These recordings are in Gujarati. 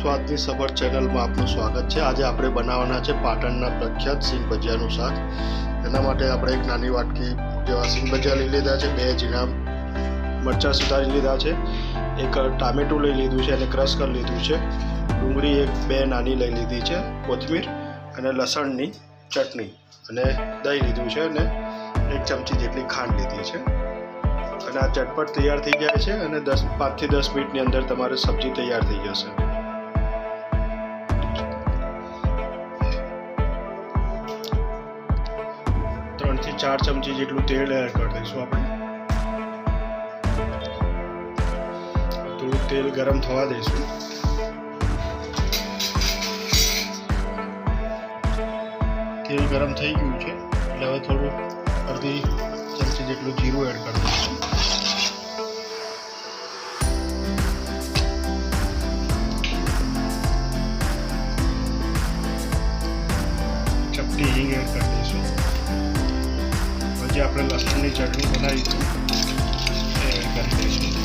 સ્વાદની સફળ ચેનલમાં આપનું સ્વાગત છે. આજે આપણે બનાવવાના છે પાટણના પ્રખ્યાત સિંગ શાક. એના માટે આપણે એક નાની વાટકી જેવા સિંગ લઈ લીધા છે. બે ઝીણા મરચાં સુધારી લીધા છે. એક ટામેટું લઈ લીધું છે અને ક્રશ કરી લીધું છે. ડુંગળી એક બે નાની લઈ લીધી છે. કોથમીર અને લસણની ચટણી અને દહીં લીધું છે અને એક ચમચી જેટલી ખાંડ લીધી છે. અને આ ચટપટ તૈયાર થઈ જાય છે અને દસ પાંચથી દસ મિનિટની અંદર તમારે સબ્જી તૈયાર થઈ જશે. ચાર ચમચી જેટલું તેલ એડ કરી દઈશું આપણે થોડું તેલ ગરમ થવા દઈશું તેલ ગરમ થઈ ગયું છે એટલે હવે થોડું અડધી ચમચી જેટલું જીરું એડ કરી દઈશું ચપટી હિંગ એડ કરી દઈશું આપણે લસણની ચટણી બનાવી હતી એ કરી દઈશું.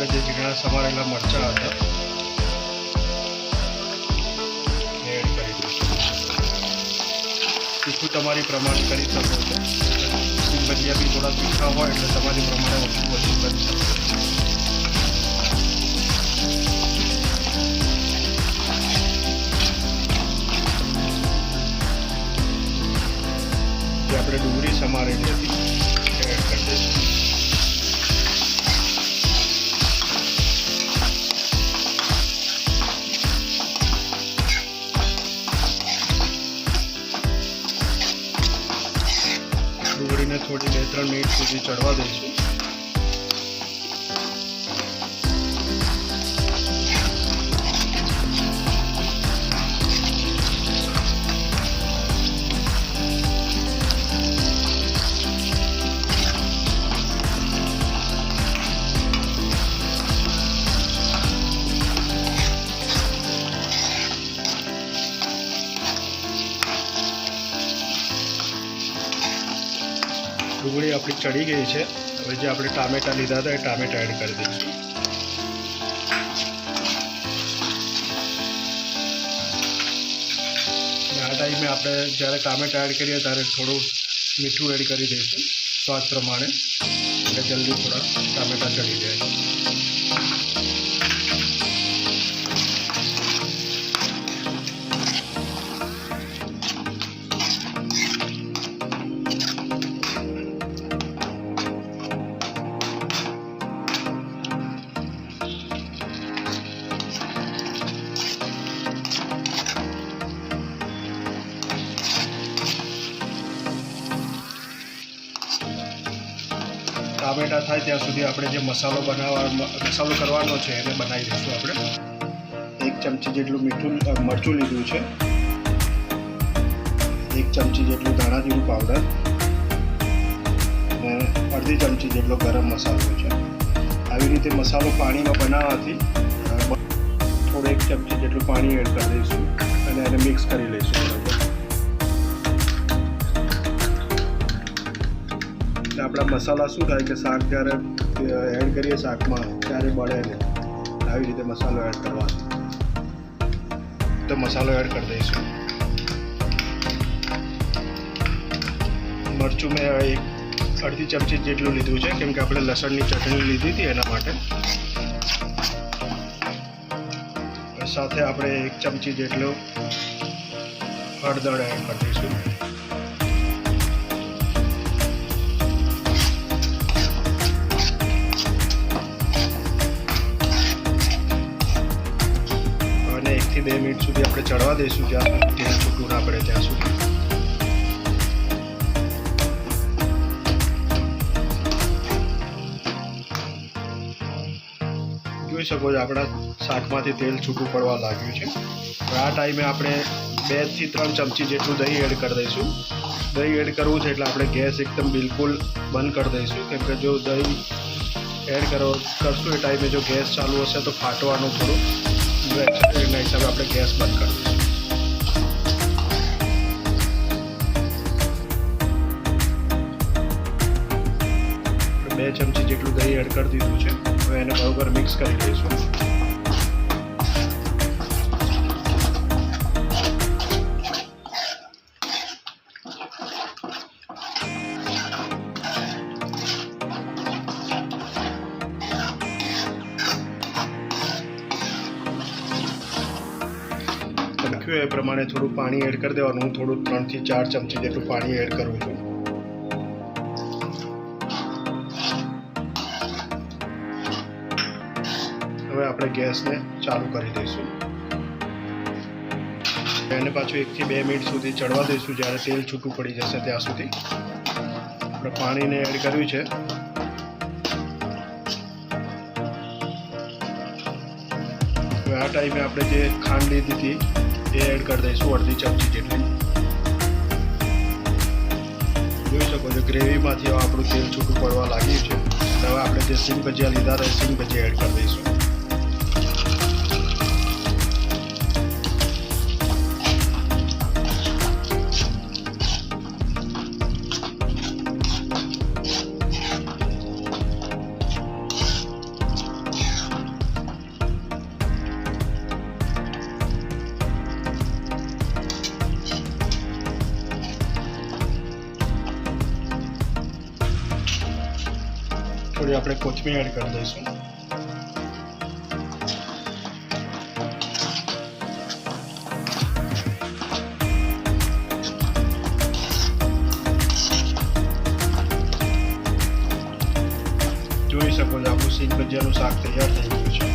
આપણે જે ઝીણા સમારેલા મરચાં હતા એડ કરી તીખું તમારી પ્રમાણે કરી શકો છો. ભજીયા બી થોડા તીખા હોય એટલે તમારી પ્રમાણે ઓછું ઓછું કરી શકો છો. મિનિટ સુધી ચડવા દઈશું. ડુંગળી આપણી ચડી ગઈ છે. હવે જે આપણે ટામેટા લીધા હતા એ ટામેટા એડ કરી દઈશું. આ ટાઈમે આપણે જ્યારે ટામેટા એડ કરીએ ત્યારે થોડું મીઠું એડ કરી દઈશું, સ્વાદ પ્રમાણે. એટલે જલ્દી થોડા ટામેટા ચડી જાય. ટામેટા થાય ત્યાં સુધી આપણે જે મસાલો બનાવવા મસાલો કરવાનો છે એને બનાવી દઈશું આપણે. એક ચમચી જેટલું મીઠું મરચું લીધું છે. એક ચમચી જેટલું ધાણા જીરું પાવડર. અને અડધી ચમચી જેટલો ગરમ મસાલો છે. આવી રીતે મસાલો પાણીમાં બનાવવાથી થોડું એક ચમચી જેટલું પાણી એડ કરી દઈશું અને એને મિક્સ કરી લઈશું. આપણા મસાલા શું થાય કે શાક જ્યારે એડ કરીએ શાકમાં, ત્યારે બળે નહીં આવી રીતે મસાલો એડ કરવા. તો મસાલો એડ કરી દઈશું. મરચું મેં એક અડધી ચમચી જેટલું લીધું છે, કેમ કે આપણે લસણની ચટણી લીધી હતી એના માટે. સાથે આપણે એક ચમચી જેટલું હળદર એડ કરી દઈશું. બે મિનિટ સુધી આપણે ચડવા દઈશું જ્યાં તેલ છૂટું ના પડે ત્યાં સુધી. જોઈ શકો છો આપણા શાકમાંથી તેલ છૂટું પડવા લાગ્યું છે. આ ટાઈમે આપણે બેથી ત્રણ ચમચી જેટલું દહીં એડ કરી દઈશું. દહીં એડ કરવું છે એટલે આપણે ગેસ એકદમ બિલકુલ બંધ કરી દઈશું. કેમ કે જો દહીં એડ કરો, કરશું એ ટાઈમે જો ગેસ ચાલુ હશે તો ફાટવાનું થોડું. એના હિસાબે આપણે ગેસ બંધ કરી દઈશું બે ચમચી જેટલું દહીં એડ કરી દીધું છે. હવે એને બરોબર મિક્સ કરી દઈશું લખ્યું એ પ્રમાણે થોડું પાણી એડ કરી દેવાનું. હું થોડું ત્રણથી ચાર ચમચી જેટલું પાણી એડ કરું છું. હવે આપણે ગેસને ચાલુ કરી દઈશું. એને પાછું એકથી બે મિનિટ સુધી ચડવા દઈશું. જ્યારે તેલ છૂટું પડી જશે ત્યાં સુધી. આપણે પાણીને એડ કર્યું છે. હવે આ ટાઈમે આપણે જે ખાંડ લીધી હતી એ એડ કરી દઈશું, અડધી ચમચી જેટલી. જોઈ શકો છો, ગ્રેવીમાંથી આપણું તેલ છૂટું પડવા લાગ્યું છે. હવે આપણે જે સિંગ ભજીયા લીધા હતા, એ સિંગ ભજીયા એડ કરી દઈશું. આપણે કોથમીર એડ કરી દઈશું. જોઈ શકો છો આપણું સિંગ ભજીયાનું શાક તૈયાર થઈ ગયું છે.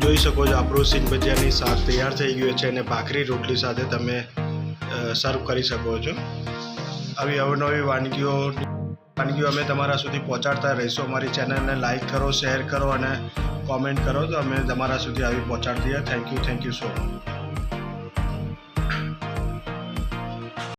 જોઈ શકો છો, આપણું સિંગ ભજીયાની શાક તૈયાર થઈ ગયું છે અને ભાખરી રોટલી સાથે તમે સર્વ કરી શકો છો. આવી અવનવી વાનગીઓ વાનગીઓ અમે તમારા સુધી પહોંચાડતા રહીશું. અમારી ચેનલને લાઇક કરો શેર કરો અને કોમેન્ટ કરો તો અમે તમારા સુધી આવી પહોંચાડી દઈએ. Thank you thank you so much